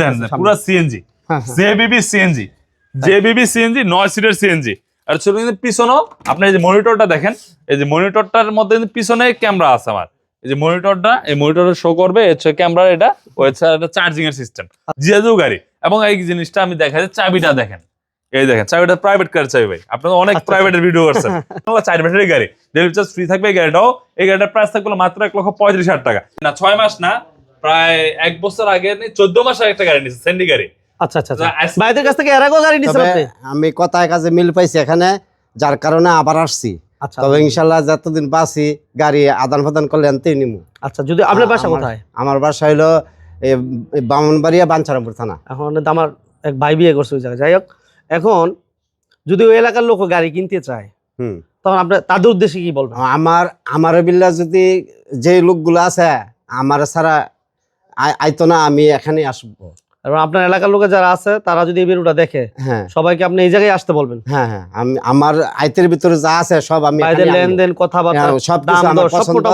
দেন পুরো CNG. JBB CNG JBB CNG নয় সিটের সিএনজি আর ছোট কিন্তু পিছনেও আপনি এই যে মনিটরটা দেখেন এই যে মনিটরটার মধ্যে কিন্তু পিছনে ক্যামেরা আছে আমার। এই যে মনিটরটা এই মনিটরে শো করবে হচ্ছে ক্যামেরা এটা হচ্ছে একটা চার্জিং এর সিস্টেম জিয়াজু গাড়ি। এবং এই জিনিসটা আমি দেখা যায় চাবিটা দেখেন। এই দেখেন চাবিটা প্রাইভেট কার চাবি ভাই। আপনারা অনেক প্রাইভেটের ভিডিও করছেন। চার ব্যাটারি গাড়ি। ডেলিভারি চার্জ ফ্রি থাকবে এই গাড়িটাও। এই গাড়িটার প্রাইস থাকবে মাত্র এক লক্ষ পঁয়ত্রিশ হাজার টাকা। না ছয় মাস না প্রায় এক বছর আগে চোদ্দ মাস আগে একটা গাড়ি সেন্ডি গাড়ি। আচ্ছা আচ্ছা আচ্ছা। আজ- ভাইদের কাছ থেকে এর আগেও গাড়ি আপনি? আমি কথায় কাজে মিল পাইছি এখানে যার কারণে আবার আসছি। আচ্ছা। তবে ইনশাল্লাহ যতদিন বাসি গাড়ি আদান প্রদান করলে আনতেই নিমু। আচ্ছা যদি আপনার বাসা কোথায়? আমার বাসা হইল বামনবাড়িয়া বাঞ্ছারামপুর থানা। এখন আমার এক ভাই বিয়ে করছে ওই জায়গায়। যাই হোক এখন যদি ওই এলাকার লোক গাড়ি কিনতে চায় হুম। তখন আপনি তাদের উদ্দেশ্যে কি বলবেন? আমার আমার বিল্লা যদি যে লোকগুলো আছে আমার ছাড়া আইতো না আমি এখানে আসব। এবং আপনার এলাকার লোকে যারা আছে তারা যদি এই ভিডিওটা দেখে হ্যাঁ। সবাইকে আপনি এই জায়গায় আসতে বলবেন। হ্যাঁ হ্যাঁ আমি আমার আইতের ভিতরে যা আছে সব আমি লেনদেন কথাবার্তা হ্যাঁ, সব কিছু আমার পছন্দ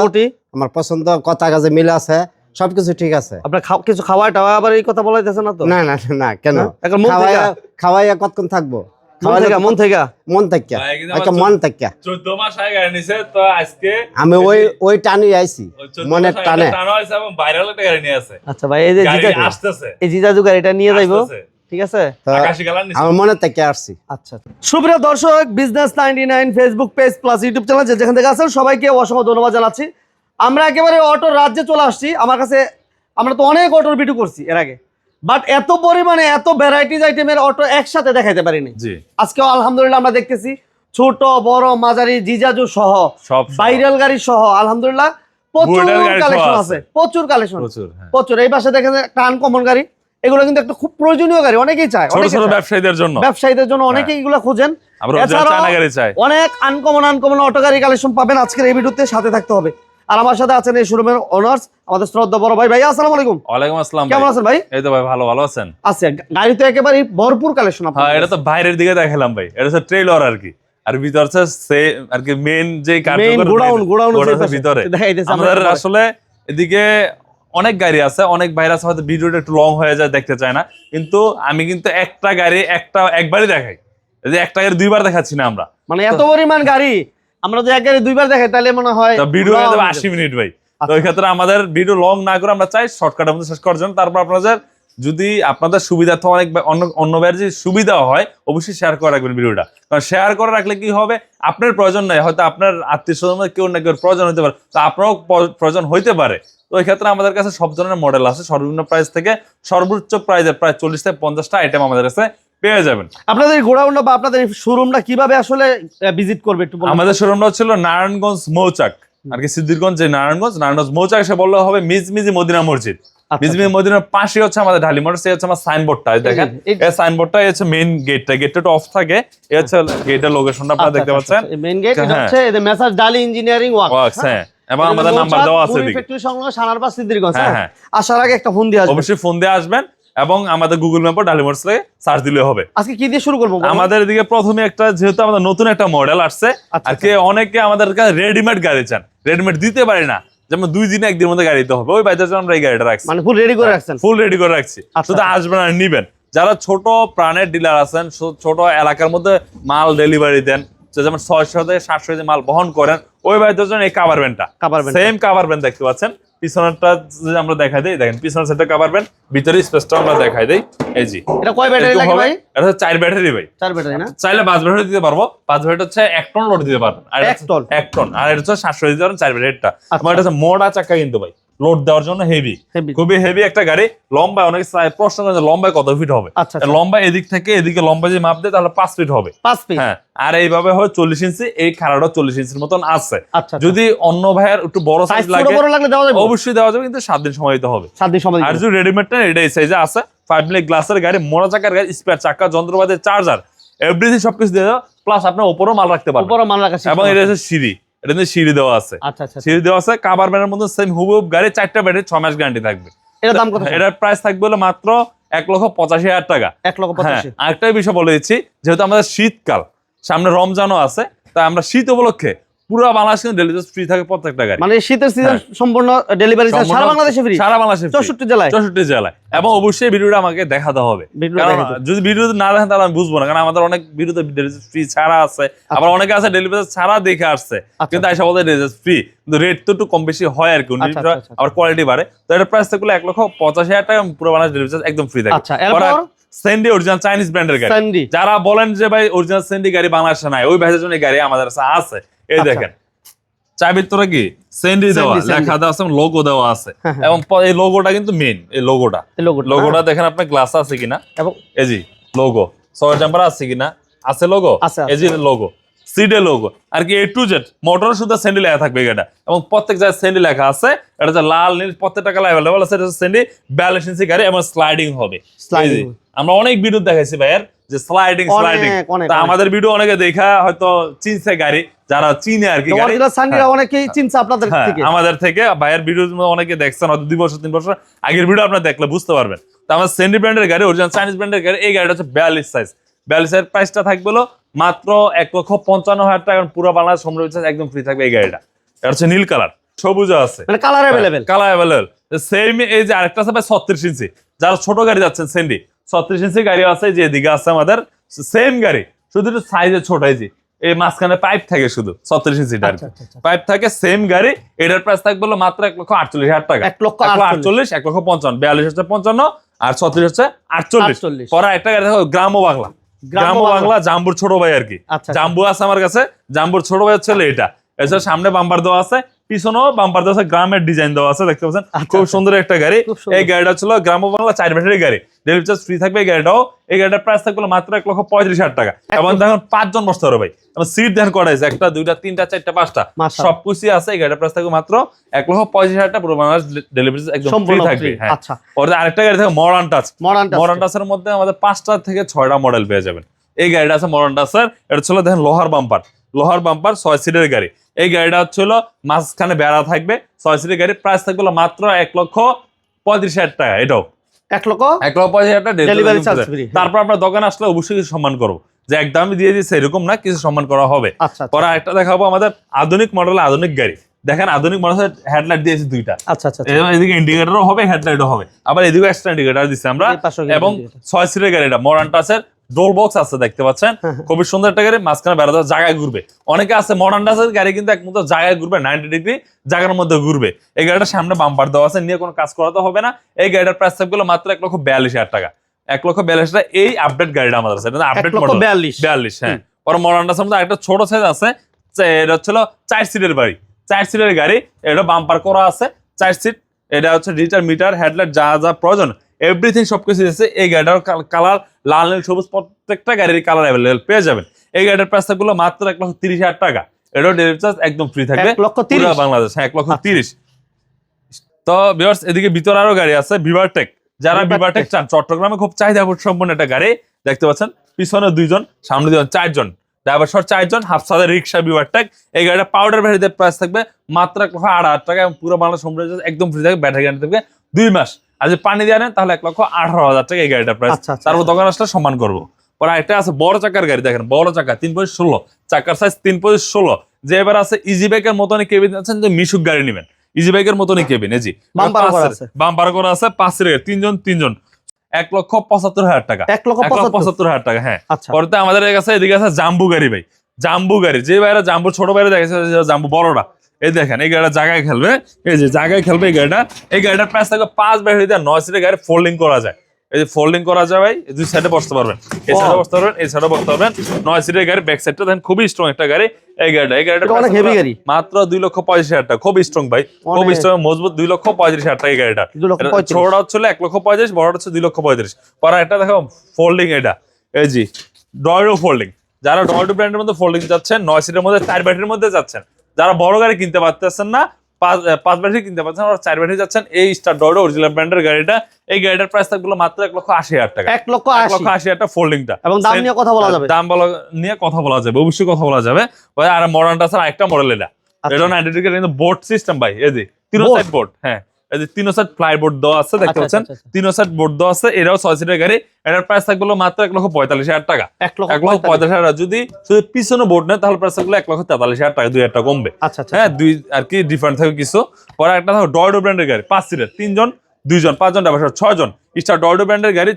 আমার পছন্দ কথা কাজে মিল আছে সবকিছু ঠিক আছে। আপনার কিছু খাওয়া টাওয়া আবার এই কথা বলাইতেছে না তো? না না না কেন? হ্যাঁ? এখন খাওয়াইয়া খাওয়াইয়া কতক্ষণ থাকব? মন থেকে। মন থেকে? মন থেকে। ভাই, কিন্তু একটা আমার মন থেকে। চোদ্দ মাস আগে গাড়ি নিছে তো আজকে আমি ওই ওই টানি আইছি। মনের মাস টানে। টানা হয়েছে এবং ভাইরাল একটা গাড়ি নিয়ে আছে। আচ্ছা ভাই এই যে জিজা আসতেছে। এই জিজাজু গাড়িটা নিয়ে যাইবো। ঠিক আছে? তো আকাশি কালার নিছে। আমার মনে থেকে আসছি। আচ্ছা সুপ্রিয় দর্শক business ninety nine Facebook page plus YouTube channel যেখান থেকে আছেন সবাইকে অসংখ্য ধন্যবাদ জানাচ্ছি। আমরা একেবারে অটোর রাজ্যে চলে আসছি। আমার কাছে আমরা তো অনেক অটোর ভিডিও করছি এর আগে। বাট এত পরিমাণে এত ভ্যারাইটিস আইটেমের অটো একসাথে দেখাইতে পারিনি। জি। আজকেও আলহামদুলিল্লাহ আমরা দেখতেছি ছোট বড় মাঝারি জিজাজু সহ ভাইরাল গাড়ি সহ আলহামদুলিল্লাহ প্রচুর কালেকশন আছে। প্রচুর কালেকশন প্রচুর হ্যাঁ। এই পাশে দেখেন একটা আনকমন গাড়ি এগুলো কিন্তু একটা খুব প্রয়োজনীয় গাড়ি অনেকেই চায় ব্যবসায়ীদের জন্য। ব্যবসায়ীদের জন্য অনেকেই এগুলো খোঁজেন। অনেক আনকমন আনকমন অটো গাড়ি কালেকশন পাবেন আজকের এই ভিডিওতে সাথে থাকতে হবে। আর আমার সাথে আছেন এই শোরুমের অনার্স আমাদের শ্রদ্ধা বড় ভাই। ভাই আসসালামু আলাইকুম। ওয়ালাইকুম আসসালাম কেমন আছেন ভাই? এই তো ভাই ভালো ভালো আছেন? আছে গাড়ি তো একেবারে ভরপুর কালেকশন হ্যাঁ এটা তো বাইরের দিকে দেখালাম ভাই। এটা হচ্ছে ট্রেলর আর কি। আর ভিতর সে আর কি মেন যে কার্যকর গোডাউন গোডাউন ভিতরে। আমাদের আসলে এদিকে অনেক গাড়ি আছে অনেক ভাইরাস হয়তো ভিডিওটা একটু লং হয়ে যায় দেখতে চায় না। কিন্তু আমি কিন্তু একটা গাড়ি একটা একবারই দেখাই। একটা গাড়ি দুইবার দেখাচ্ছি না আমরা। মানে এত পরিমাণ গাড়ি আমরা যদি এক গাড়ি দুইবার দেখাই তাহলে মনে হয় তো ভিডিও আশি। মিনিট ভাই। তো আচ্ছা। ওই ক্ষেত্রে আমাদের ভিডিও লং না করে আমরা চাই শর্টকাটের মধ্যে শেষ করার জন্য। তারপর আপনাদের যদি আপনাদের সুবিধার্থে অনেক অন্য অন্য ভাইয়ের যদি সুবিধা হয় অবশ্যই শেয়ার করে রাখবেন ভিডিওটা কারণ শেয়ার করে রাখলে কি হবে? আপনার প্রয়োজন নাই হয়তো আপনার আত্মীয় স্বজন কেউ না কেউ প্রয়োজন হতে পারে। তো আপনারও প্রয়োজন হইতে পারে। তো এই ক্ষেত্রে আমাদের কাছে সব ধরনের মডেল আছে। সর্বনিম্ন প্রাইস থেকে সর্বোচ্চ প্রাইজের প্রায় চল্লিশ থেকে পঞ্চাশটা আইটেম আমাদের কাছে পেয়ে যাবেন। আপনাদের গোডাউনটা বা আপনাদের শোরুমটা কীভাবে আসলে ভিজিট করবে একটু আমাদের শোরুমটা ছিল নারায়ণগঞ্জ মৌচাক। আর কি সিদ্ধিরগঞ্জ যে নারায়ণগঞ্জ নারায়ণগঞ্জ মৌচাক এসে বললে হবে মিজমিজি মদিনা মসজিদ। আচ্ছা, মিজমিজি মদিনার পাশে হচ্ছে আমাদের ঢালি মোটরস এই হচ্ছে আমার সাইনবোর্ডটা দেখেন। এই- এই সাইনবোর্ডটা হচ্ছে মেইন গেটটা গেটটা একটু অফ থাকে। এই হচ্ছে গেটের লোকেশনটা আপনারা দেখতে পাচ্ছেন। মেইন গেট হ্যাঁ। হচ্ছে মেসাজ ডালি ইঞ্জিনিয়ারিং ওয়ার্কস হ্যাঁ? এবং আমাদের নাম্বার দেওয়া আছে ফ্যাক্টরি সংলগ্ন সিদ্দিরগঞ্জ হ্যাঁ, হ্যাঁ? আসার আগে একটা ফোন দিয়ে অবশ্যই ফোন দিয়ে আসবেন। এবং আমাদের গুগল ম্যাপও ডালি মোটরস সার্চ দিলে হবে। আজকে কি দিয়ে শুরু করব আমাদের এদিকে প্রথমে একটা যেহেতু আমাদের নতুন একটা মডেল আসছে আচ্ছা, আর কি অনেকে আমাদের কাছে রেডিমেড গাড়ি চান। রেডিমেড দিতে পারি না যেমন দুই দিনে একদিনের মধ্যে গাড়ি দিতে হবে। ওই জন্য আমরা এই গাড়িটা রাখছি। মানে ফুল রেডি করে রাখছেন? ফুল রেডি করে রাখছি। আচ্ছা। শুধু আসবেন আর নিবেন। যারা ছোট প্রাণের ডিলার আছেন ছোট এলাকার মধ্যে মাল ডেলিভারি দেন যেমন ছয়শো থেকে সাতশো মাল বহন করেন ওই জন্য এই কাভার ভ্যানটা। সেম কাভার ভ্যান দেখতে পাচ্ছেন। পিছনেরটা যদি আমরা দেখাই দেই দেখেন পিছনের সাইডটা কভার ব্যান্ড ভিতরে স্পেসটা আমরা দেখাই দেই। এই জি এটা কয় ব্যাটারি লাগে ভাই? এটা হচ্ছে চার ব্যাটারি ভাই। চার ব্যাটারি না? চাইলে পাঁচ ব্যাটারি দিতে পারব। পাঁচ ব্যাটারি হচ্ছে এক টন লোড দিতে পারবেন। আর এক টন? এক টন আর এটা হচ্ছে সাতশো দিতে পারেন চার ব্যাটারিটা এটা আমার এটা হচ্ছে মোড়া চাকা কিন্তু ভাই। লোড দেওয়ার জন্য হেভি খুবই হেভি একটা গাড়ি। লম্বা অনেক প্রশ্ন করে লম্বায় কত ফিট হবে? আচ্ছা, আচ্ছা। লম্বা এদিক থেকে এদিকে লম্বা যে মাপ দেয় তাহলে পাঁচ ফিট হবে। পাঁচ পিস হ্যাঁ আর এইভাবে হয় চল্লিশ ইঞ্চি এই খারাটা চল্লিশ ইঞ্চির মতন আছে। আচ্ছা যদি অন্য ভাইয়ের একটু বড় সাইজ লাগে অবশ্যই দেওয়া যাবে কিন্তু সাত দিন সময় দিতে হবে। সাত দিন সময় আর। যদি রেডিমেডটা এটা এই সাইজে আছে ফাইভ মিলি গ্লাসের গাড়ি মোড়া চাকার গাড়ি স্পেয়ার চাকা যন্ত্রপাতি চার্জার এভরিথিং সবকিছু দিয়ে দেওয়া প্লাস আপনার উপরও মাল রাখতে পারবেন। উপরে মান রাখা এবং এটা হচ্ছে সিঁড়ি। এটা নিয়ে সিঁড়ি দেওয়া আছে। আচ্ছা আচ্ছা সিঁড়ি দেওয়া আছে কাবার ব্যানের মধ্যে সেম হুবহুব গাড়ি চারটা ব্যাটারি ছ মাস গ্যারান্টি থাকবে। এটার দাম কত? এটার প্রাইস থাকবে হলো মাত্র এক লক্ষ পঁচাশি হাজার টাকা। এক লক্ষ হ্যাঁ পঁচাশি আরেকটা বিষয় বলে দিচ্ছি যেহেতু আমাদের শীতকাল সামনে রমজানও আছে তাই আমরা শীত উপলক্ষে পুরো বাংলাদেশ কিন্তু ডেলিভারি ফ্রি থাকে প্রত্যেকটা গাড়ি। মানে শীতের সিজন সম্পূর্ণ ডেলিভারি সারা বাংলাদেশে ফ্রি সারা বাংলাদেশে free। চৌষট্টি জেলায়? চৌষট্টি জেলায়। এবং অবশ্যই ভিডিওটা আমাকে দেখাতে হবে। কারণ যদি ভিডিও না দেখেন তাহলে আমি বুঝব না। কারণ আমাদের অনেক ভিডিওতে ফ্রি ছাড়া আছে। আবার অনেকে আছে ডেলিভারি ছাড়া দেখে আসছে। আচ্ছা। কিন্তু আইসা বলতে ডেলিভারি ফ্রি কিন্তু রেট তো একটু কম বেশি হয় আর কি। আচ্ছা, আচ্ছা, আচ্ছা। আবার কোয়ালিটি বাড়ে। তো এটার প্রাইস থাকলে এক লক্ষ পঁচাশি হাজার টাকা পুরো বাংলাদেশ ডেলিভারি একদম ফ্রি থাকে। আচ্ছা সেন্ডি অরিজিনাল চাইনিজ ব্র্যান্ডের গাড়ি। যারা বলেন যে ভাই অরিজিনাল সেন্ডি গাড়ি বাংলাদেশে নাই ওই ভাইদের জন্য গাড়ি আমাদের কাছে আছে। এই আচ্ছা। দেখেন কি? সেন্ডি দেওয়া। লেখা দেওয়া আছে লোগো দেওয়া আছে। হ্যাঁ, হ্যাঁ। এবং এই লোগোটা কিন্তু মেন এই লোগোটা লোগোটা লোগোটা দেখেন আপনার গ্লাস আছে কিনা? এবং এই জি লোগো আছে কিনা? আছে লোগো। এই যে লোগো সিডে লোগো আর কি এ টু জেড মোটর শুধু স্যান্ডি লেখা থাকবে এটা এবং প্রত্যেক জায়গায় স্যান্ডি লেখা আছে। এটা হচ্ছে লাল নীল প্রত্যেকটা কালার অ্যাভেলেবল আছে। এটা স্যান্ডি ব্যালেন্স গাড়ি এবং স্লাইডিং হবে। যে, আমরা অনেক ভিডিও দেখাইছি ভাইয়ের। যে স্লাইডিং স্লাইডিং আমাদের ভিডিও অনেকে দেখা হয়তো চিনছে গাড়ি যারা চিনে আর কি অনেকেই চিনছে আপনাদের হ্যাঁ, থেকে। আমাদের থেকে ভাইয়ের ভিডিও অনেকে দেখছেন হয়তো দুই বছর তিন বছর। আগের ভিডিও আপনারা দেখলে বুঝতে পারবেন। তো আমার সেন্ডি ব্র্যান্ডের গাড়ি অরিজিনাল চাইনিজ ব্র্যান্ডের গাড়ি এই গাড়িটা হচ্ছে বিয়াল্লিশ সাইজ বিয়াল্লিশ সাইজ প্রাইসটা থাকবে মাত্র এক লক্ষ পঞ্চান্ন হাজার টাকা পুরো বাংলাদেশ ডেলিভারি একদম ফ্রি থাকবে এই গাড়িটা। এটা হচ্ছে নীল কালার সবুজ আছে। Colour available colour available same এই যে আরেকটা আছে ছত্রিশ ইঞ্চি যারা ছোট গাড়ি যাচ্ছেন সেন্ডি ছত্রিশ ইঞ্চি গাড়ি আছে যে এদিকে আছে আমাদের সেম গাড়ি শুধু একটু সাইজে ছোট এই যে এই মাঝখানে পাইপ থাকে শুধু ছত্রিশ ইঞ্চিটা আর কি আচ্ছা, আচ্ছা, আচ্ছা। পাইপ থাকে সেম গাড়ি এটার প্রাইস থাকবে মাত্র এক লক্ষ আটচল্লিশ হাজার টাকা এক লক্ষ আটচল্লিশ। এক লক্ষ পঞ্চান্ন বিয়াল্লিশ হচ্ছে পঞ্চান্ন আর ছত্রিশ হচ্ছে আটচল্লিশ। পরে একটা গাড়ি দেখো গ্রাম্য বাংলা গ্রাম বাংলা। জাম্বুর ছোট ভাই আর কি। জাম্বু আছে আমার কাছে জাম্বুর ছোট ভাই হচ্ছে এটা এছাড়া সামনে বাম্পার দেওয়া আছে পিছনেও বাম্পার দেওয়া আছে গ্রামের ডিজাইন দেওয়া আছে দেখতে পাচ্ছেন? আচ্ছা, খুব আচ্ছা। সুন্দর একটা গাড়ি। এই গাড়িটা ছিল গ্রাম্য বাংলা চার ব্যাটারি গাড়ি। ডেলিভারি চার্জ ফ্রি থাকবে এই গাড়িটাও। এই গাড়িটার প্রাইস থাকবে মাত্র এক লক্ষ পঁয়ত্রিশ হাজার টাকা। এবং দেখুন পাঁচজন বসতে পারবে ভাই। সিট দেখেন করা হয়েছে একটা দুইটা তিনটা চারটা পাঁচটা। সব কিছুই আছে এই গাড়িটার প্রাইস থাকবে মাত্র এক লক্ষ পঁয়ত্রিশ হাজার টাকা। পুরো বাংলাদেশ ডেলিভারি একদম ফ্রি থাকবে। হ্যাঁ। আচ্ছা। ওর আরেকটা গাড়ি থাকে মডার্ন টাচ মডার্ন টাচের মধ্যে আমাদের পাঁচটা থেকে ছয়টা মডেল পেয়ে যাবেন। এই গাড়িটা আছে মডার্ন টাচের এটা ছিল দেখেন লোহার বাম্পার লোহার বাম্পার ছয় সিটের গাড়ি। এই গাড়িটা হচ্ছিল মাঝখানে বেড়া থাকবে। ছয় সিটের গাড়ি প্রাইস থাকবে মাত্র এক লক্ষ পঁয়ত্রিশ হাজার টাকা। এটাও। এক লক্ষ এক লক্ষ পঁয়ত্রিশ হাজার টাকা হ্যাঁ। তারপর আপনার দোকানে আসলে অবশ্যই কিছু সম্মান করব। যে একদমই দিয়ে দিচ্ছে এরকম না কিছু সম্মান করা হবে। আচ্ছা আচ্ছা। পরে একটা দেখাবো আমাদের আধুনিক মডেলের আধুনিক গাড়ি। দেখেন আধুনিক মডেলের হেডলাইট দিয়েছে দুইটা। আচ্ছা আচ্ছা আচ্ছা। এদিকে ইন্ডিকেটরও হবে হেডলাইটও হবে। আবার এদিকে এক্সট্রা ইন্ডিকেটর দিচ্ছি আমরা। এবং। ছয় সিটের গাড়িটা মডার্ন টাচের ডোর বক্স আছে দেখতে পাচ্ছেন? হ্যাঁ, খুবই সুন্দর একটা গাড়ি মাঝখানে বেড়াতে জায়গায় ঘুরবে। অনেকে আছে মডার্ন টাচের গাড়ি কিন্তু একমাত্র জায়গায় ঘুরবে নাইনটি ডিগ্রি জায়গার মধ্যে ঘুরবে। এই গাড়িটা সামনে বাম্পার দেওয়া আছে নিয়ে কোনো কাজ করাতে হবে না। এই গাড়িটার প্রাইস থাকবে মাত্র এক লক্ষ বিয়াল্লিশ হাজার টাকা। এক লক্ষ বিয়াল্লিশ হাজার এই আপডেট গাড়িটা আমাদের আছে আপডেট মডেল বিয়াল্লিশ। বিয়াল্লিশ হ্যাঁ। পরে মডার্ন টাচের মধ্যে একটা ছোট সাইজ আছে এটা হচ্ছিল চার সিটের বাড়ি। চার সিটের গাড়ি এটা বাম্পার করা আছে চার সিট এটা হচ্ছে ডিজিটাল মিটার হেডলাইট যা যা প্রয়োজন। এভরিথিং সবকিছু আছে এই গাড়িটার কালার লাল নীল সবুজ প্রত্যেকটা গাড়ির কালার অ্যাভেলেবেল পেয়ে যাবেন। এই গাড়িটার প্রাইস থাকবে মাত্র এক লক্ষ তিরিশ হাজার টাকা। এটাও ডেলিভারি চার্জ একদম ফ্রি থাকবে। লক্ষ তিরিশ। বাংলাদেশ হ্যাঁ এক লক্ষ আচ্ছা। তিরিশ। তো ভিউয়ার্স এদিকে ভিতরে আরও গাড়ি আছে ভিভারটেক যারা। ভিভারটেক চান চট্টগ্রামে খুব চাহিদা সম্পন্ন একটা গাড়ি দেখতে পাচ্ছেন পিছনে দুইজন সামনে দুজন চারজন। ড্রাইভার সহ চারজন হাফ সাদের রিক্সা ভিভারটেক এই গাড়িটা পাউডার ভ্যারিতে প্রাইস থাকবে মাত্র এক লক্ষ আট হাজার টাকা এবং পুরো বাংলা সম্পূর্ণ একদম ফ্রি থাকবে ব্যাটারি গাড়ি থাকবে দুই মাস। আর যদি পানি দিয়ে আনেন তাহলে এক লক্ষ আঠারো হাজার টাকা এই গাড়িটার প্রাইস আচ্ছা, আচ্ছা, তারপর দোকান আসলে সম্মান করব। পরে একটা আছে বড় চাকার গাড়ি দেখেন বড় চাকা তিন পঁচিশ ষোলো। চাকার সাইজ তিন পঁচিশ ষোলো। যে এবার আছে ইজি বাইকের মতনই কেবিন আছেন যে মিশুক গাড়ি নেবেন। ইজি বাইকের মতনই কেবিন এজি। বাম্পার করা আছে। পাঁচ সিটের তিনজন তিনজন। এক লক্ষ পঁচাত্তর হাজার টাকা। এক লক্ষ পঁচাত্তর। হাজার টাকা হ্যাঁ। আচ্ছা। পরে আমাদের কাছে এদিকে আছে জাম্বু গাড়ি ভাই। জাম্বু গাড়ি যে বাইরে জাম্বু ছোট বাইরে দেখেছে জাম্বু বড়টা। এই দেখেন এই গাড়িটা জায়গায় খেলবে। এই যে জায়গায় খেলবে এই গাড়িটা। এই গাড়িটার প্রাইস থাকবে পাঁচ ব্যাটারি দিয়ে নয় সিটের গাড়ি ফোল্ডিং করা যায়। এই যে ফোল্ডিং করা যায় ভাই দুই সাইডে বসতে পারবেন। এই সাইডে. বসতে পারবেন এই সাইডে বসতে পারবেন। নয় সিটের গাড়ি ব্যাক সাইডটা দেখেন খুবই স্ট্রং একটা গাড়ি। এই গাড়িটা এই গাড়িটা অনেক heavy গাড়ি। মাত্র দুই লক্ষ পঁয়ত্রিশ হাজার টাকা। খুব স্ট্রং ভাই খুব। স্ট্রং মজবুত দুই লক্ষ পঁয়ত্রিশ হাজার টাকা এই গাড়িটা। ছোটটা হচ্ছে এক লক্ষ পঁয়ত্রিশ বড়টা হচ্ছে দুই লক্ষ পঁয়ত্রিশ। পরে একটা দেখো ফোল্ডিং এটা। এই জি ডয়ডো ফোল্ডিং যারা ডয়ডো ব্র্যান্ডের মধ্যে ফোল্ডিং যাচ্ছেন নয় সিটের মধ্যে চার ব্যাটারির মধ্যে যাচ্ছেন। যারা বড় গাড়ি কিনতে পারতেছেন না পাঁচ ব্যাটারি কিনতে পারছেন ওরা চার ব্যাটারি যাচ্ছেন এই স্টার ডয়ডো অরিজিনাল ব্র্যান্ডের গাড়িটা এই গাড়িটার প্রাইস থাকবে মাত্র এক লক্ষ আশি হাজার টাকা। এক লক্ষ লক্ষ আশি। হাজার ফোল্ডিংটা এবং দাম নিয়ে কথা বলা যাবে। দাম বলা নিয়ে কথা বলা যাবে অবশ্যই কথা বলা যাবে। আর মডার্নটা স্যার আরেকটা মডেল এটা। আচ্ছা। এটা নাইনটি কিন্তু বোর্ড সিস্টেম ভাই এই যে তিন Board? সাইড বোর্ড হ্যাঁ। এই যে দেওয়া আছে দেখতে আচ্ছা, পাচ্ছেন? আচ্ছা, আচ্ছা। বোর্ড দেওয়া আছে এটাও ছয় সিটের গাড়ি। এটার প্রাইস থাকবে হলো মাত্র এক লক্ষ পঁয়তাল্লিশ হাজার টাকা। এক লক্ষ পঁয়তাল্লিশ। হাজার। যদি শুধু পিছনে বোর্ড নেয় তাহলে প্রাইস থাকবে এক লক্ষ তেতাল্লিশ হাজার টাকা দুই হাজার টাকা কমবে। আচ্ছা আচ্ছা হ্যাঁ দুই আর কি ডিফারেন্ট থাকবে কিছু। পরে একটা থাকবে ডয়ডো ব্র্যান্ডের গাড়ি পাঁচ সিটের তিনজন দুইজন পাঁচজন ড্রাইভার ছয়জন। স্টার ডয়ডো ব্র্যান্ডের গাড়ি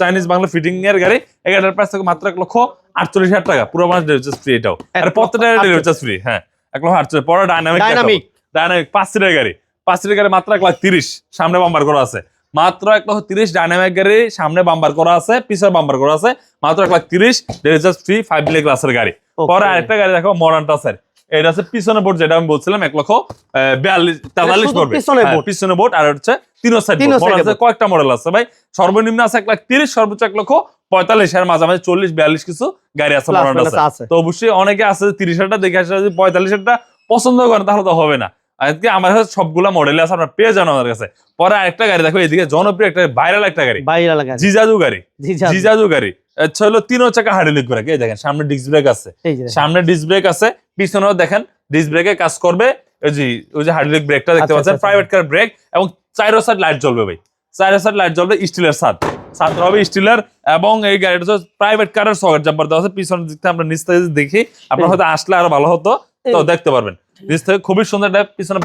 চাইনিজ বাংলা ফিটিং এর গাড়ি এই প্রাইস থাকবে মাত্র এক লক্ষ আটচল্লিশ হাজার টাকা। পুরো মাস ডেলিভারি ফ্রি এটাও। আর প্রত্যেকটা ফ্রি হ্যাঁ। এক লক্ষ আটচল্লিশ পরে ডাইনামিক Dynamic। ডাইনামিক পাঁচ সিটের গাড়ি। পাঁচ গাড়ি মাত্র এক লাখ তিরিশ সামনে বাম্বার করা আছে। মাত্র এক লক্ষ তিরিশ ডাইনামিক গাড়ি সামনে বাম্বার করা আছে পিছনে বাম্বার করা আছে। মাত্র এক লাখ তিরিশ ফ্রি ফাইভ মিলি ক্লাসের গাড়ি। পরে আরেকটা গাড়ি দেখো মডার্ন টাসের এটা হচ্ছে পিছনে বোর্ড যেটা আমি বলছিলাম এক লক্ষ বিয়াল্লিশ তেতাল্লিশ পড়বে পিছনে হ্যাঁ, বোর্ড আর হচ্ছে তিনো সাইড কয়েকটা মডেল আছে ভাই। সর্বনিম্ন আছে এক লাখ তিরিশ সর্বোচ্চ এক লক্ষ পঁয়তাল্লিশ। এর মাঝামাঝি চল্লিশ বিয়াল্লিশ কিছু গাড়ি আছে মডার্ন আছে আছে। তো অবশ্যই অনেকে আছে তিরিশ হাজারটা দেখে আসে পঁয়তাল্লিশ হাজারটা পছন্দ করেন তাহলে তো হবে না। আজকে আমার কাছে সবগুলা মডেল আছে আপনার পেয়ে যান আমার কাছে। পরে আরেকটা গাড়ি দেখো এদিকে জনপ্রিয় একটা ভাইরাল একটা গাড়ি। বাইরে লাগা জিজাজু গাড়ি। জিজাজু গাড়ি। আচ্ছা হলো তিন চাকা হাড়ি লিক ব্রেক এই দেখেন সামনে ডিস্ক ব্রেক আছে। সামনে ডিস্ক ব্রেক আছে। পিছনেও দেখেন ডিস্ক ব্রেকে কাজ করবে। ওই যে ওই যে হাইড্রোলিক ব্রেকটা দেখতে আচ্ছা, পাচ্ছেন প্রাইভেট কার ব্রেক এবং চাইরো সাইড লাইট জ্বলবে ভাই। চাইরো সাইড লাইট জ্বলবে স্টিলের সাদ সাদ হবে স্টিলের এবং এই গাড়িটা প্রাইভেট কারের সকেট জাম্পার দেওয়া আছে। পিছনের দিক থেকে আমরা নিচ থেকে দেখি। আপনার হয়তো আসলে আরও ভালো হতো। তো দেখতে পারবেন। নিচ থেকে খুবই সুন্দর একটা পিছনে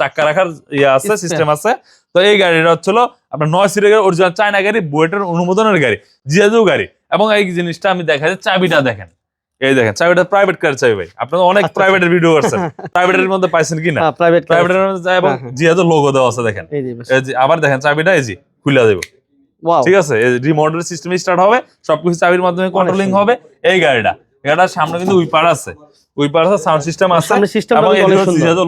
চাক্কা রাখার ইয়ে আছে সিস্টেম আছে। তো এই গাড়িটা হচ্ছিল আপনার নয় সিটের গাড়ি অরিজিনাল চায়না গাড়ি বুয়েটের অনুমোদনের গাড়ি জিয়াজু গাড়ি। এবং এই জিনিসটা আমি দেখা যায় চাবিটা দেখেন। এই দেখেন চাবিটা প্রাইভেট কার চাবি ভাই। আপনারা অনেক আচ্ছা, প্রাইভেটের ভিডিও করছেন। প্রাইভেটের মধ্যে পাইছেন কি না হ্যাঁ প্রাইভেট প্রাইভেটের মধ্যে যায় এবং হ্যাঁ, হ্যাঁ। জিয়াজু লোগো দেওয়া আছে দেখেন। আবার দেখেন চাবিটা এই যে খুলে দেবো। ঠিক আছে? রিমোটের সিস্টেম স্টার্ট হবে সবকিছু চাবির মাধ্যমে কন্ট্রোলিং হবে। এই গাড়িটা। গাড়িটার সামনে কিন্তু উইপার আছে। উইপার আছে সাউন্ড সিস্টেম আছে সামনে system এবং অনেক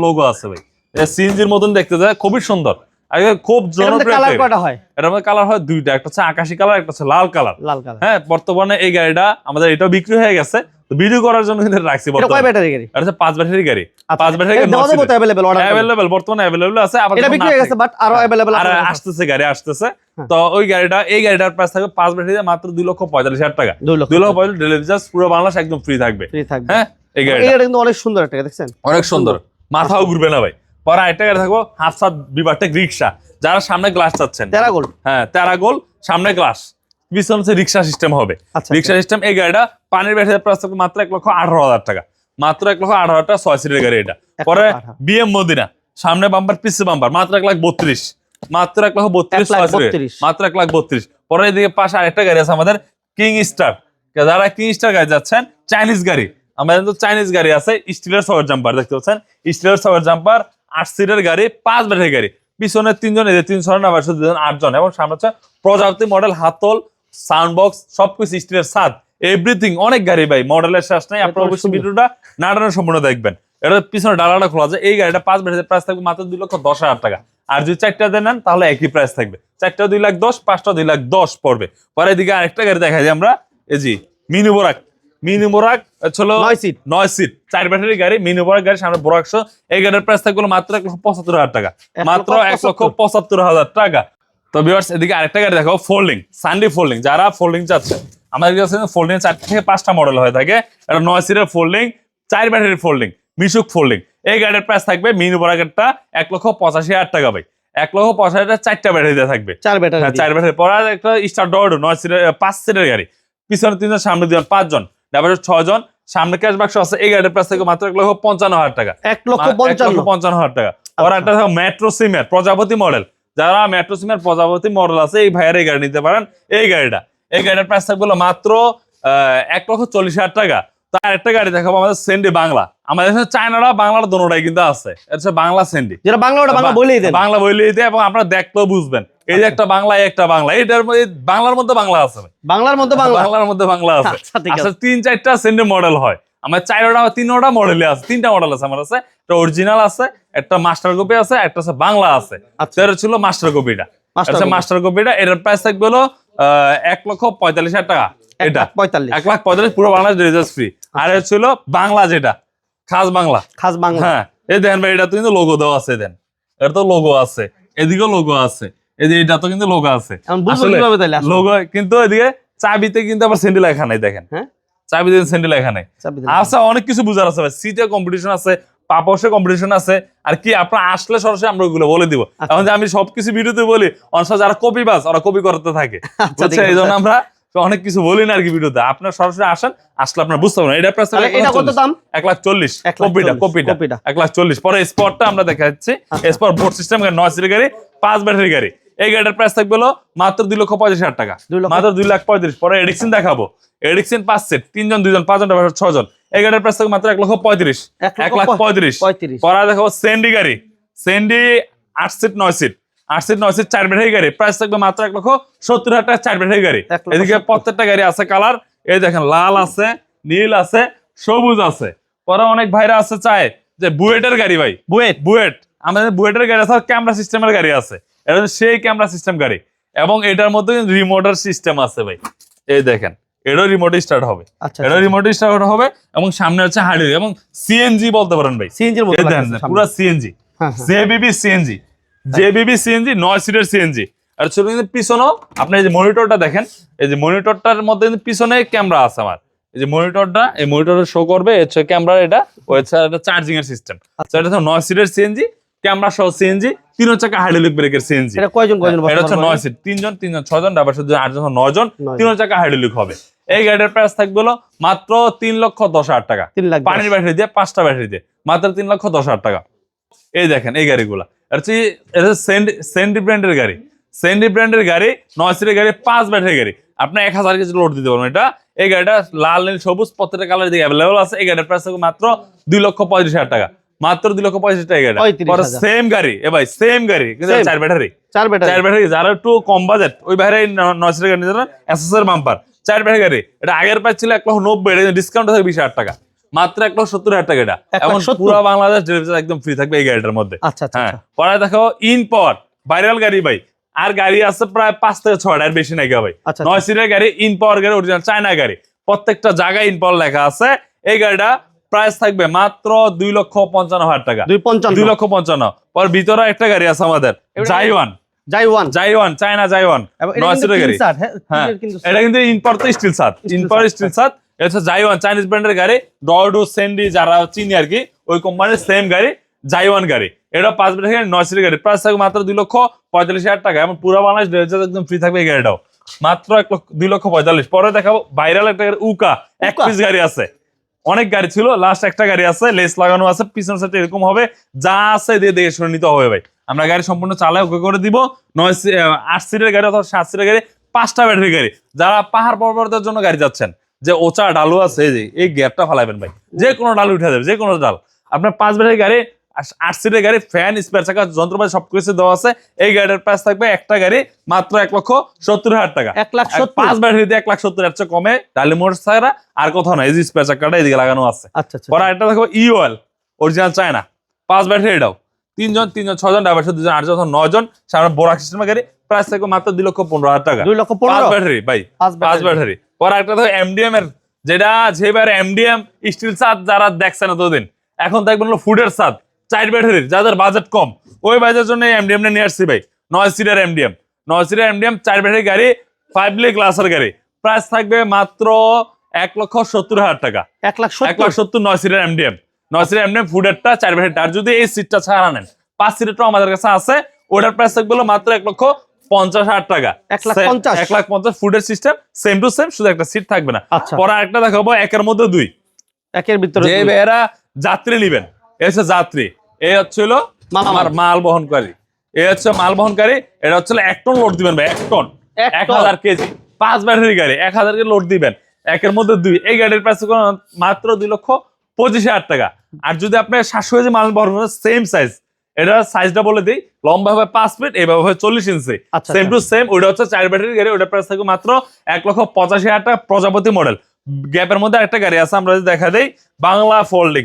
লোগো আছে ভাই। এটা সিএনজির মতন দেখতে যায় খুবই সুন্দর। আগে খুব জনপ্রিয় কালার একটা কয়টা হয়? এটার মধ্যে কালার হয় দুইটা একটা হচ্ছে আকাশি কালার একটা হচ্ছে লাল কালার লাল কালার হ্যাঁ বর্তমানে এই গাড়িটা আমাদের এটা বিক্রি হয়ে গেছে। ভিডিও করার জন্য কিন্তু রাখছি এটা কয় ব্যাটারি গাড়ি? এটা হচ্ছে ব্যাটারি গাড়ি। আচ্ছা, পাঁচ ব্যাটারি এটা দেওয়া যাবে তো অ্যাভেলেবল অর্ডার অ্যাভেলেবল বর্তমানে অ্যাভেলেবল আছে আবার এটা বিক্রি হয়ে গেছে বাট আরও অ্যাভেলেবল আর আসতেছে গাড়ি আসতেছে। তো ওই গাড়িটা এই গাড়িটার প্রাইস থাকবে পাঁচ ব্যাটারিতে মাত্র দুই লক্ষ পঁয়তাল্লিশ হাজার টাকা। দুই লক্ষ দুই লক্ষ পঁয়তাল্লিশ। ডেলিভারি চার্জ পুরো বাংলাদেশ একদম ফ্রি থাকবে। ফ্রি থাকবে। হ্যাঁ এই গাড়িটা। গাড়ি কিন্তু অনেক সুন্দর একটা গাড়ি, দেখছেন? অনেক সুন্দর। মাথাও ঘুরবে না ভাই। পরে আরেকটা গাড়ি থাকব হাফ সাত বিভাগটা রিক্সা। যারা সামনে গ্লাস চাচ্ছেন। তেরা গোল্ড হ্যাঁ তেরা গোল সামনে গ্লাস পিছনে হচ্ছে রিক্সা সিস্টেম হবে। আচ্ছা রিক্সা সিস্টেম এই গাড়িটা পানির ব্যাটারি প্রাইস থাকবে মাত্র এক লক্ষ আঠারো হাজার টাকা। মাত্র এক লক্ষ আঠারো হাজার টাকা ছয় সিটের গাড়ি এটা। পরে। বিএম মদিনা সামনে বাম্পার পিছে বাম্পার মাত্র এক লাখ বত্রিশ। মাত্র এক লক্ষ বত্রিশ লাখ। বত্রিশ। মাত্র এক লাখ বত্রিশ। পরে এদিকে পাশে আরেকটা গাড়ি আছে আমাদের কিং স্টার যারা কিং স্টার গাড়ি যাচ্ছেন চাইনিজ গাড়ি। আমাদের তো চাইনিজ গাড়ি আছে স্টিলের সবার জাম্পার দেখতে পাচ্ছেন? স্টিলের সবার জাম্পার আট সিটের গাড়ি পাঁচ ব্যাটারি গাড়ি। পিছনে তিনজন এদের তিনশো না বাসো দুজন আটজন। এবং সামনে হচ্ছে প্রজাপতি মডেল হাতল সাউন্ড বক্স সবকিছু স্টিলের সাদ এভরিথিং অনেক গাড়ি ভাই মডেলের শেষ নাই আপনারা অবশ্যই। ভিডিওটা নাটানো সম্পূর্ণ দেখবেন। এটা পিছনে ডালাটা খোলা যায় এই গাড়িটা পাঁচ ব্যাটারি প্রাইস থাকবে মাত্র দুই লক্ষ দশ হাজার টাকা। আর যদি চারটা দেন নেন তাহলে একই প্রাইস থাকবে। চারটা দুই লাখ দশ পাঁচটা দুই লাখ দশ পড়বে। পরে এদিকে আরেকটা গাড়ি দেখা যায় আমরা এই জি মিনি বোরাক। মিনি বোরাক ছিল নয় সিট নয় সিট চার ব্যাটারি গাড়ি মিনি বোরাক গাড়ি সামনে বোরাক শো এই গাড়ির প্রাইস থাকবে মাত্র এক লক্ষ পঁচাত্তর হাজার টাকা। মাত্র এক লক্ষ পঁচাত্তর। হাজার টাকা। তো ভিউয়ার্স এদিকে আরেকটা গাড়ি দেখো ফোল্ডিং সানডে ফোল্ডিং যারা ফোল্ডিং চাচ্ছে আমাদের কাছে ফোল্ডিং চার থেকে পাঁচটা মডেল হয়ে থাকে। এটা নয় সিটের ফোল্ডিং চার ব্যাটারি ফোল্ডিং মিশুক ফোল্ডিং এই গাড়ির প্রাইস থাকবে মিনি বোরাকেরটা এক লক্ষ পঁচাশি হাজার টাকা ভাই। এক লক্ষ পঁচাশি হাজার চারটা ব্যাটারিতে থাকবে। চার ব্যাটারি চার ব্যাটারি পরে একটা স্টার ডর নয় সিটের পাঁচ সিটের গাড়ি। পিছনে তিনজন সামনে দুজন পাঁচজন। ড্রাইভারের ছজন। সামনে ক্যাশ বাক্স আছে। এই গাড়ির প্রাইস থেকে মাত্র এক লক্ষ পঞ্চান্ন হাজার টাকা। এক লক্ষ পঞ্চান্ন। হাজার টাকা। ওর আচ্ছা। একটা মেট্রো সিমের প্রজাপতি মডেল যারা মেট্রো সিমের প্রজাপতি মডেল আছে এই ভাইয়ের এই গাড়ি নিতে পারেন। এই গাড়িটা এই গাড়ির প্রাইস থাকবে মাত্র এক লক্ষ চল্লিশ হাজার টাকা। তার একটা গাড়ি দেখাবো আমাদের সেন্ডি বাংলা। আমাদের এখানে চায়নারা বাংলার দোনোটাই কিন্তু আছে। এটা বাংলা সেন্ডি যেটা বাংলা ওটা বাংলা বলেই দেন। বাংলা বইলেই দেয় এবং আপনারা দেখলেও বুঝবেন। এই যে একটা বাংলা একটা বাংলা। এইটার মধ্যে বাংলার মধ্যে বাংলা আছে। বাংলার মধ্যে বাংলা। বাংলার মধ্যে বাংলা আছে। আচ্ছা আসলে তিন চারটা সেন্ডি মডেল হয়। আমার চারটা তিনটা মডেলে আছে। তিনটা মডেল আছে আমার আছে একটা অরিজিনাল আছে একটা মাস্টার কপি আছে একটা আছে বাংলা আছে। আচ্ছা। এটা ছিল মাস্টার কপিটা মাস্টার আচ্ছা। মাস্টার কপিটা এটার প্রাইস থাকবে হলো এক লক্ষ পঁয়তাল্লিশ হাজার টাকা। এটা। পঁয়তাল্লিশ। এক লাখ পঁয়তাল্লিশ পুরো বাংলাদেশ রেজার্স ফ্রি আর ছিল বাংলা যেটা খাস বাংলা। খাস বাংলা। হ্যাঁ এই দেখেন ভাই এটা তো কিন্তু লোগো দেওয়া আছে দেন এটা তো লোগো আছে। এদিকেও লোগো আছে। যে এটা তো কিন্তু লোগো আছে। এখন? লোগো কিন্তু এদিকে চাবিতে কিন্তু আবার স্যান্ডেল লেখা নাই দেখেন। হ্যাঁ? চাবিতে স্যান্ডেল লেখা নাই আচ্ছা অনেক কিছু বুঝার আছে ভাই। সিটে কম্পিটিশন আছে পাপসে কম্পিটিশন আছে। আর কি আপনার আসলে সরাসরি আমরা ওগুলো বলে দিব। আচ্ছা। এখন যে আমি সবকিছু ভিডিওতে বলি অনেক যারা কপি বাস ওরা কপি করতে থাকে। আচ্ছা, এই জন্য আমরা অনেক কিছু বলি না আর কি ভিডিওতে। আপনার সরাসরি আসেন আসলে আপনার বুঝতে পারবেন। এটা প্রাইস এটা কত দাম? এক লাখ চল্লিশ। এক লাখ কপিটা কপিটা কপিটা। এক লাখ চল্লিশ। পরে স্পটটা আমরা দেখা যাচ্ছে আচ্ছা। স্পট বোর্ড সিস্টেম নয় সিটের গাড়ি পাঁচ ব্যাটারি গাড়ি। এই গাড়িটার প্রাইস থাকবে হলো মাত্র দুই লক্ষ পঁয়ত্রিশ হাজার টাকা। মাত্র দুই লাখ পঁয়ত্রিশ। পরে এডিকশন দেখাবো। এডিকশন পাঁচ সেট তিনজন দুইজন পাঁচজন ছজন গাড়ির প্রাইস থাকবে মাত্র এক লক্ষ পঁয়ত্রিশ এক লাখ পঁয়ত্রিশ। পরে দেখাবো সেন্ডি গাড়ি। সেন্ডি আট সিট নয় সিট আট সিট নয় সিট চার ব্যাটারি গাড়ি। প্রাইস থাকবে মাত্র এক লক্ষ সত্তর হাজার টাকা চার ব্যাটারি গাড়ি। এদিকে প্রত্যেকটা গাড়ি আছে কালার। এই দেখেন লাল আছে নীল আছে সবুজ আছে। পরে অনেক ভাইরা আছে চায় যে বুয়েটের গাড়ি ভাই। বুয়েট। বুয়েট। আমাদের বুয়েটের গাড়ি আছে ক্যামেরা সিস্টেমের গাড়ি আছে। এটা সেই ক্যামেরা সিস্টেম গাড়ি। এবং এটার মধ্যে রিমোটার সিস্টেম আছে ভাই। এই দেখেন। এটাও রিমোটে স্টার্ট হবে। আচ্ছা এটা রিমোটে স্টার্ট হবে এবং সামনে হচ্ছে হার্ডওয়্যার এবং সিএনজি বলতে পারেন ভাই। সামনে। পুরো CNG. JBB CNG JBB CNG নয় সিটের সিএনজি আর ছোট কিন্তু পিছনেও আপনি এই যে মনিটরটা দেখেন এই যে মনিটরটার মধ্যে কিন্তু পিছনে ক্যামেরা আছে আমার। এই যে মনিটরটা এই মনিটরে শো করবে হচ্ছে ক্যামেরা এটা হচ্ছে একটা চার্জিং এর সিস্টেম আচ্ছা। এটা নয় সিটের সিএনজি ক্যামেরা সহ সিএনজি তিন চাকা হাইড্রোলিক ব্রেকের সিএনজি এটা কয়জন কয়জন এটা হচ্ছে নয় সিট তিনজন তিনজন ছজন ডাবার শুধু আটজন নয়জন। তিন চাকা হাইড্রোলিক হবে। এই গাড়ির প্রাইস থাকবে হলো মাত্র তিন লক্ষ দশ হাজার টাকা। পানির ব্যাটারি দিয়ে পাঁচটা ব্যাটারি দিয়ে। মাত্র তিন লক্ষ দশ হাজার টাকা। এই দেখেন এই গাড়িগুলা। হচ্ছে সেন্ডি ব্র্যান্ডের গাড়ি। সেন্ডি ব্র্যান্ডের গাড়ি নয় সিটের গাড়ি পাঁচ ব্যাটারি গাড়ি। আপনি এক হাজার কেজি লোড দিতে পারবেন এটা। এই গাড়িটা লাল নীল সবুজ প্রত্যেকটা কালার দিকে অ্যাভেলেবল আছে। এই গাড়ির প্রাইস থাকবে মাত্র দুই লক্ষ পঁয়ত্রিশ হাজার টাকা। মাত্র দুই লক্ষ পঁয়ত্রিশ টাকা গাড়ি সেম গাড়ি। এ ভাই সেম গাড়ি। কিন্তু চার ব্যাটারি চার ব্যাটারি চার ব্যাটারি যারা একটু কম বাজেট ওই বাইরে নয় সিটের গাড়ি নিতে এসএসআর বাম্পার চার ব্যাটারি গাড়ি এটা আগের প্রাইস ছিল এক লক্ষ নব্বই এটা ডিসকাউন্ট থাকে বিশ হাজার টাকা। মাত্র এক লক্ষ সত্তর হাজার টাকা এটা। সত্তর? পুরো বাংলাদেশ ডেলিভারি একদম ফ্রি থাকবে এই গাড়িটার মধ্যে। আচ্ছা আচ্ছা হ্যাঁ। আচ্ছা। পরে দেখো ইন পাওয়ার ভাইরাল গাড়ি ভাই। আর গাড়ি আছে প্রায় পাঁচ থেকে ছয়টা আর বেশি নাই ভাই। আচ্ছা, নয় সিটের গাড়ি ইন পাওয়ার গাড়ি অরিজিনাল চায়না গাড়ি। প্রত্যেকটা জায়গায় ইন পাওয়ার লেখা আছে। এই গাড়িটা প্রাইস থাকবে মাত্র দুই লক্ষ পঞ্চান্ন হাজার টাকা। দুই লক্ষ পঞ্চান্ন। পর ভিতরে একটা গাড়ি আছে আমাদের এবার- জাইওয়ান যাই ওয়ান জাইওয়ান চায়না জাইওয়ান এবং এটা কিন্তু সিটের গাড়ি হ্যাঁ, হ্যাঁ এটা কিন্তু স্টিল সাত। স্টিল সাত এটা জাইওয়ান চাইনিজ ব্র্যান্ডের গাড়ি। সেন্ডি যারা চিনি আর কি ওই কোম্পানির সেম গাড়ি জাইওয়ান গাড়ি। এটা পাঁচ গাড়ি নয় সিটের গাড়ি। প্রাইস থাকবে মাত্র দুই লক্ষ পঁয়তাল্লিশ হাজার টাকা। এবং পুরো বাংলাদেশ একদম ফ্রি থাকবে এই গাড়িটাও। মাত্র এক লক্ষ দুই লক্ষ পঁয়তাল্লিশ। পরে দেখাবো ভাইরাল একটা গাড়ি উকা। এক পিস গাড়ি আছে। অনেক গাড়ি ছিল। লাস্ট একটা গাড়ি আছে লেস লাগানো আছে। পিছন সাইডে এরকম হবে। যা আছে দিয়ে দেখে শুনে নিতে হবে ভাই। আমরা গাড়ি সম্পূর্ণ চালায় ওকে করে দিব। নয় আট সিটের গাড়ি অথবা সাত সিটের গাড়ি পাঁচটা ব্যাটারি গাড়ি। যারা পাহাড় পর্বতের জন্য গাড়ি যাচ্ছেন যে ওচা ডালু আছে এই যে এই গ্যাপটা ফালাবেন ভাই। যে কোনো ডাল উঠে যাবে যে কোনো ডাল। আপনার পাঁচ ব্যাটারি গাড়ি আট সিটের গাড়ি ফ্যান স্পেয়ার চাকা যন্ত্রপাতি সবকিছু দেওয়া আছে। এই গাড়ির প্রাইস থাকবে একটা গাড়ি মাত্র এক লক্ষ সত্তর হাজার টাকা। এক লাখ পাঁচ ব্যাটারিতে এক লাখ সত্তর হাজার কমে ডালি মোটর ছাড়া আর কোথাও নাই। এই যে স্পেয়ার চাকাটা এদিকে লাগানো আছে। আচ্ছা আচ্ছা পরে একটা দেখো ই অয়েল অরিজিনাল চায়না পাঁচ ব্যাটারি এটাও। তিনজন তিনজন ছজন ড্রাইভার সাথে দুজন আটজন নজন সামনে বোরাক সিস্টেমের গাড়ি প্রাইস থাকবে মাত্র দুই লক্ষ পনেরো হাজার টাকা। দুই লক্ষ পনেরো? ব্যাটারি ভাই পাঁচ ব্যাটারি পরে একটা দেখো এমডিএম এর যেটা যেবার এমডিএম স্টিল সাত যারা দেখছেন এতদিন এখন দেখবেন হলো ফুডের সাত চার ব্যাটারির যাদের বাজেট কম। ওই বাজেটের জন্য এমডিএম নিয়ে আসছি ভাই নয় সিটার এমডিএম নয় সিটার এমডিএম চার ব্যাটারি গাড়ি ফাইভ লি ক্লাসের গাড়ি। প্রাইস থাকবে মাত্র এক লক্ষ সত্তর হাজার টাকা। এক লাখ এক লাখ সত্তর নয় সিটের এমডিএম নয় সিটের এমডিএম ফুডেরটা চার ব্যাটারিটা আর যদি এই সিটটা ছাড়া নেন পাঁচ সিটেরটাও আমাদের কাছে আছে। ওটার প্রাইস থাকবে মাত্র এক লক্ষ পঞ্চাশ হাজার টাকা। এক লাখ পঞ্চাশ? ফুডের সিস্টেম সেম টু সেম শুধু একটা সিট থাকবে না। আচ্ছা। পরে আরেকটা দেখাবো একের মধ্যে দুই। একের ভিতরে যে। যাত্রী নিবেন এ হচ্ছে যাত্রী। আমার মাল বহনকারী। এ হচ্ছে মাল বহনকারী এটা হচ্ছে এক টন লোড দিবেন ভাই এক টন এক হাজার কেজি পাঁচ ব্যাটারি গাড়ি এক হাজার কেজি লোড দিবেন। একের মধ্যে দুই। এই গাড়ির প্রাইস মাত্র দুই লক্ষ পঁচিশ হাজার টাকা। আর যদি আপনার সাতশো কেজি মাল বহন করেন সেম সাইজ এটা সাইজটা বলে দিই লম্বা হবে পাঁচ ফিট এইভাবে হবে চল্লিশ ইঞ্চি আচ্ছা, সেম আচ্ছা। টু সেম ওটা হচ্ছে চার ব্যাটারি গাড়ি ওটা প্রাইস থাকবে মাত্র এক লক্ষ পঁচাশি হাজার টাকা প্রজাপতি মডেল গ্যাপের মধ্যে একটা গাড়ি আছে আমরা যদি দেখা দেই Bangla folding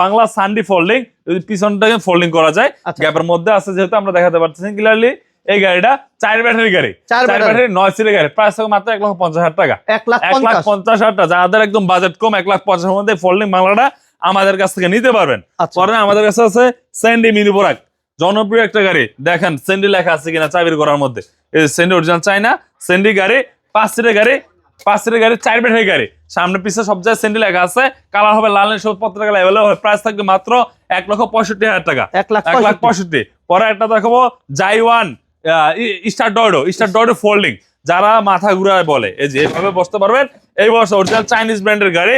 Bangla Sunday folding যদি পিছনটাকে ফোল্ডিং করা যায় আচ্ছা। গ্যাপের মধ্যে আছে যেহেতু আমরা দেখাতে পারতেছি ক্লিয়ারলি এই গাড়িটা চার ব্যাটারি গাড়ি। চার ব্যাটারি। নয় সিটের গাড়ি। প্রাইস থাকবে মাত্র এক লক্ষ পঞ্চাশ হাজার টাকা। এক লাখ পঞ্চাশ। পঞ্চাশ হাজার টাকা যাদের একদম বাজেট কম এক লাখ পঞ্চাশের মধ্যে ফোল্ডিং বাংলাটা আমাদের কাছ থেকে নিতে পারবেন। আচ্ছা। পরে আমাদের কাছে আছে স্যান্ডি মিনি বোরাক জনপ্রিয় একটা গাড়ি। দেখেন স্যান্ডি লেখা আছে কিনা চাবির করার মধ্যে। এই স্যান্ডি অরিজিনাল চাইনা স্যান্ডি গাড়ি পাঁচ সিটের গাড়ি পাঁচ সিটের গাড়ি চার ব্যাটারি গাড়ি। সামনে পিছে সব জায়গায় সেন্ডি লেখা আছে। কালার হবে লাল নীল সবুজ পত্র কালার অ্যাভেলেবল প্রাইস থাকবে মাত্র এক লক্ষ পঁয়ষট্টি হাজার টাকা। এক লাখ এক লাখ পঁয়ষট্টি। পরে একটা দেখাবো জাইওয়ান স্টার ডয়ডো স্টার ডয়ডো ফোল্ডিং যারা মাথা ঘুরায় বলে এই যে এভাবে বসতে পারবেন। এই বছর অরিজিনাল চাইনিজ ব্র্যান্ডের গাড়ি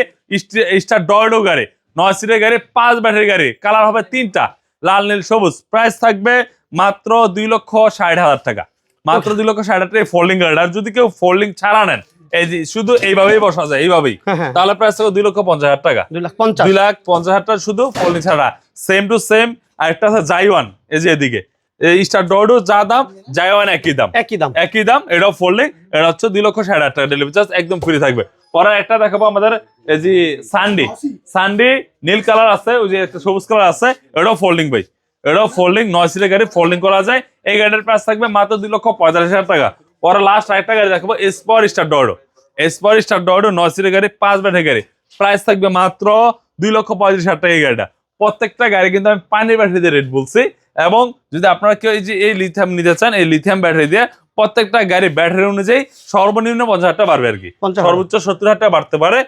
স্টার ডয়ডো গাড়ি। নয় সিটের গাড়ি পাঁচ ব্যাটারি গাড়ি। কালার হবে তিনটা লাল নীল সবুজ। প্রাইস থাকবে মাত্র দুই লক্ষ ষাট হাজার টাকা। মাত্র দুই লক্ষ ষাট হাজার টাকা ফোল্ডিং গাড়ি আর যদি কেউ ফোল্ডিং ছাড়া নেন এই যে শুধু এইভাবেই বসা যায় এইভাবেই হ্যাঁ, হ্যাঁ। তাহলে প্রাইস থাকবে দুই লক্ষ পঞ্চাশ হাজার টাকা। দুই লাখ পঞ্চাশ। দুই লাখ পঞ্চাশ হাজার টাকা শুধু ফোল্ডিং ছাড়া। সেম টু সেম আর একটা আছে জাইওয়ান এই যে এদিকে। স্টার ডোডো যা দাম জাইওয়ান একই দাম। একই দাম। একই দাম এটাও ফোল্ডিং এটা হচ্ছে দুই লক্ষ ষাট হাজার টাকা ডেলিভারি চার্জ একদম ফ্রি থাকবে। পরে একটা দেখাবো আমাদের, এই যে সানডি সানডি নীল কালার আছে, ওই যে একটা সবুজ কালার আছে, এটাও ফোল্ডিং ভাই। এটাও ফোল্ডিং নয় সিটের গাড়ি ফোল্ডিং করা যায়। এই গাড়ির প্রাইস থাকবে মাত্র দুই লক্ষ পঁয়তাল্লিশ হাজার টাকা। পরে লাস্ট আরেকটা গাড়ি দেখাবো এসপর স্টার ডোডো এসপর স্টার ডোডো নয় সিটের গাড়ি, পাঁচ ব্যাটারি গাড়ি। প্রাইস থাকবে মাত্র দুই লক্ষ পঁয়ত্রিশ হাজার টাকা এই গাড়িটা। প্রত্যেকটা গাড়ি কিন্তু আমি পানির ব্যাটারি দিয়ে রেট বলছি। এবং যদি আপনারা কেউ এই যে এই লিথিয়াম নিতে চান, এই লিথিয়াম ব্যাটারি দিয়ে প্রত্যেকটা গাড়ি ব্যাটারি অনুযায়ী সর্বনিম্ন পঞ্চাশ হাজার টাকা বাড়বে আর কি। সর্বোচ্চ সত্তর হাজার টাকা বাড়তে পারে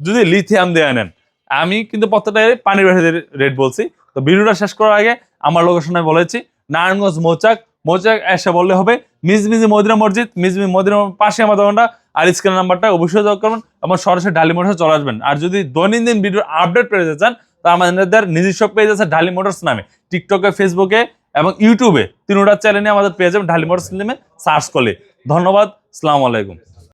যদি লিথিয়াম দিয়ে নেন। আমি কিন্তু প্রত্যেকটা পানির ব্যাটারি রেট বলছি। তো ভিডিওটা শেষ করার আগে আমার লোকেশনে বলেছি নারায়ণগঞ্জ মৌচাক। মৌচাক এসে বললে হবে মিজমিজি মদিনা মসজিদ মিজমি মদিনা পাশে আমার দোকানটা। আর স্ক্রিন নাম্বারটা অবশ্যই যোগ করবেন। এবং সরাসরি ডালি মোটরস চলে আসবেন। আর যদি দৈনন্দিন ভিডিওর আপডেট পেয়ে যেতে চান তা আমাদের নিজস্ব পেজ আছে ঢালি মোটরস নামে। টিকটকে ফেসবুকে এবং ইউটিউবে তিনোটার চ্যানেলে আমাদের পেয়ে যাবেন ঢালি মোটরস নামে সার্চ করলে। ধন্যবাদ, সালামু আলাইকুম।